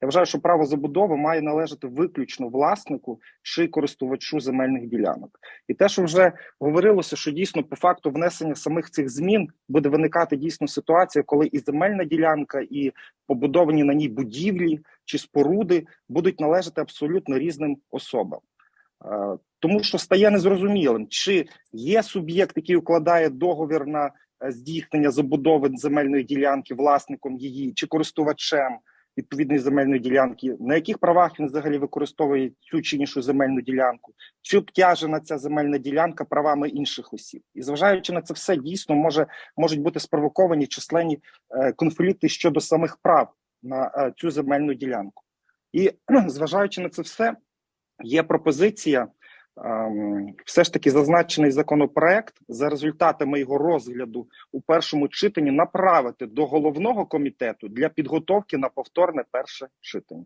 Я вважаю, що право забудови має належати виключно власнику чи користувачу земельних ділянок. І те, що вже говорилося, що дійсно по факту внесення самих цих змін буде виникати дійсно ситуація, коли і земельна ділянка, і побудовані на ній будівлі чи споруди будуть належати абсолютно різним особам. Е, Тому що стає незрозумілим, чи є суб'єкт, який укладає договір на е, здійснення забудови земельної ділянки власником її чи користувачем відповідної земельної ділянки, на яких правах він взагалі використовує цю чи іншу земельну ділянку, чи обтяжена ця земельна ділянка правами інших осіб, і зважаючи на це все, дійсно може можуть бути спровоковані численні е, конфлікти щодо самих прав на е, цю земельну ділянку. І зважаючи на це все, є пропозиція. Ем, Все ж таки зазначений законопроект за результатами його розгляду у першому читанні направити до головного комітету для підготовки на повторне перше читання.